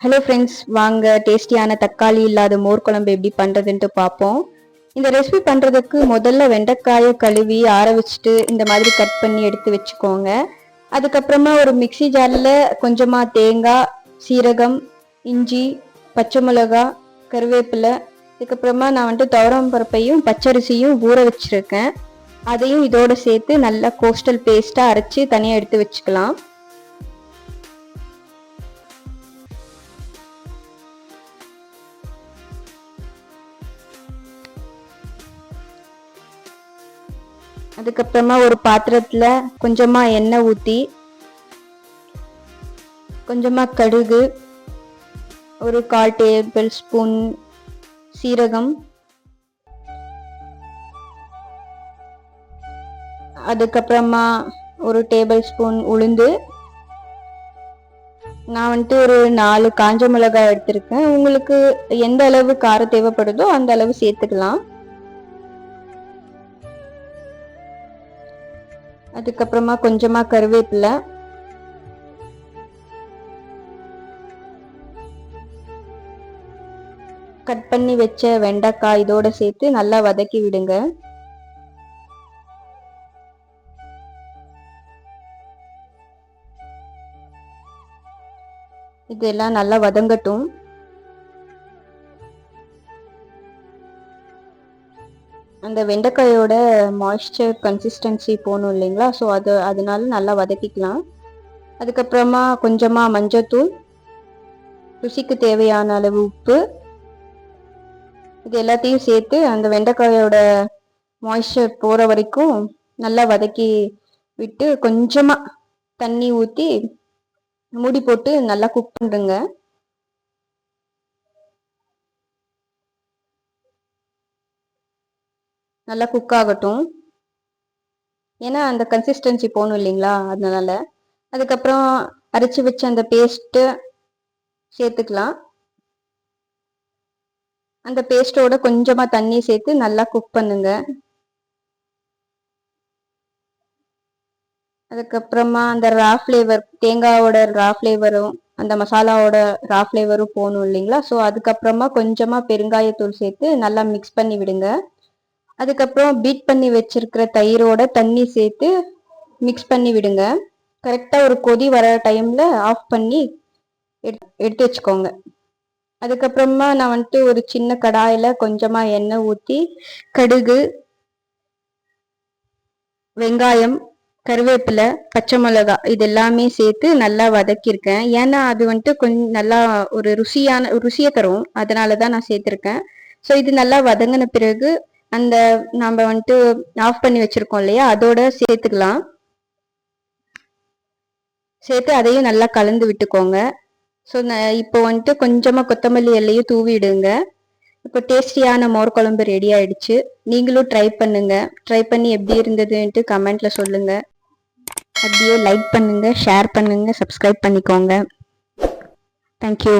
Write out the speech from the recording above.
Hello friends வாங்க டேஸ்டியான தக்காளி இல்லாத மோர் குழம்பு எப்படி பண்ணுறதுன்ட்டு பார்ப்போம். இந்த ரெசிபி பண்ணுறதுக்கு முதல்ல வெண்டைக்காயை கழுவி ஆற வச்சுட்டு இந்த மாதிரி கட் பண்ணி எடுத்து வச்சுக்கோங்க. அதுக்கப்புறமா ஒரு மிக்சி ஜாரில் கொஞ்சமாக தேங்காய் சீரகம் இஞ்சி பச்சை மிளகா கருவேப்பிலை இதுக்கப்புறமா நான் வந்துட்டு துவரம் பருப்பையும் பச்சரிசியும் ஊற வச்சுருக்கேன். அதையும் இதோடு சேர்த்து நல்லா கோஸ்டல் பேஸ்ட்டாக அரைச்சி தனியாக எடுத்து வச்சுக்கலாம். அதுக்கப்புறமா ஒரு பாத்திரத்தில் கொஞ்சமாக எண்ணெய் ஊற்றி கொஞ்சமாக கடுகு ஒரு கால் டேபிள் ஸ்பூன் சீரகம் அதுக்கப்புறமா ஒரு டேபிள் ஸ்பூன் உளுந்து. நான் வந்துட்டு ஒரு நாலு காஞ்ச மிளகாய் எடுத்திருக்கேன். உங்களுக்கு எந்த அளவு காரம் தேவைப்படுதோ அந்த அளவு சேர்த்துக்கலாம். அதுக்கப்புறமா கொஞ்சமா கருவேப்பிலை. கட் பண்ணி வச்ச வெண்டைக்காய் இதோட சேர்த்து நல்லா வதக்கி விடுங்க. இதெல்லாம் நல்லா வதங்கட்டும். அந்த வெண்டைக்காயோட மாய்ஸ்சர் கன்சிஸ்டன்சி போகணும் இல்லைங்களா? ஸோ அது அதனால நல்லா வதக்கிக்கலாம். அதுக்கப்புறமா கொஞ்சமாக மஞ்சத்தூள் ருசிக்கு தேவையான அளவு உப்பு. இது எல்லாத்தையும் சேர்த்து அந்த வெண்டைக்காயோட மாய்ஸ்சர் போகிற வரைக்கும் நல்லா வதக்கி விட்டு கொஞ்சமாக தண்ணி ஊற்றி மூடி போட்டு நல்லா குக் பண்ணுங்க நல்லா குக் ஆகட்டும். ஏன்னா அந்த கன்சிஸ்டன்சி போகணும் இல்லைங்களா? அதனால. அதுக்கப்புறம் அரைச்சி வச்ச அந்த பேஸ்ட்டு சேர்த்துக்கலாம். அந்த பேஸ்ட்டோட கொஞ்சமாக தண்ணி சேர்த்து நல்லா குக் பண்ணுங்க. அதுக்கப்புறமா அந்த ரா ஃப்ளேவர் தேங்காவோட ரா ஃப்ளேவரும் அந்த மசாலாவோட ரா ஃப்ளேவரும் போகணும் இல்லைங்களா? ஸோ அதுக்கப்புறமா கொஞ்சமாக பெருங்காயத்தூள் சேர்த்து நல்லா மிக்ஸ் பண்ணி விடுங்க. அதுக்கப்புறம் பீட் பண்ணி வச்சிருக்கிற தயிரோட தண்ணி சேர்த்து மிக்ஸ் பண்ணி விடுங்க. கரெக்டாக ஒரு கொதி வர டைமில் ஆஃப் பண்ணி எடுத்து வச்சுக்கோங்க. அதுக்கப்புறமா நான் வந்துட்டு ஒரு சின்ன கடாயில் கொஞ்சமாக எண்ணெய் ஊற்றி கடுகு வெங்காயம் கருவேப்பிலை பச்சை மிளகா இது எல்லாமே சேர்த்து நல்லா வதக்கியிருக்கேன். ஏன்னா அது வந்துட்டு கொஞ்சம் நல்லா ஒரு ருசியான ருசியை தரும். அதனால தான் நான் சேர்த்துருக்கேன். ஸோ இது நல்லா வதங்கின பிறகு அந்த நம்ம வந்துட்டு ஆஃப் பண்ணி வச்சிருக்கோம் இல்லையா? அதோட சேர்த்துக்கலாம். சேர்த்து அதையும் நல்லா கலந்து விட்டுக்கோங்க. ஸோ இப்போ வந்துட்டு கொஞ்சமாக கொத்தமல்லி எல்லையும் தூவிடுங்க இப்போ டேஸ்டியான மோர் குழம்பு ரெடி ஆயிடுச்சு. நீங்களும் ட்ரை பண்ணுங்க. ட்ரை பண்ணி எப்படி இருந்ததுன்ட்டு கமெண்ட்ல சொல்லுங்க. அப்படியே லைக் பண்ணுங்க ஷேர் பண்ணுங்க சப்ஸ்கிரைப் பண்ணிக்கோங்க. தேங்க்யூ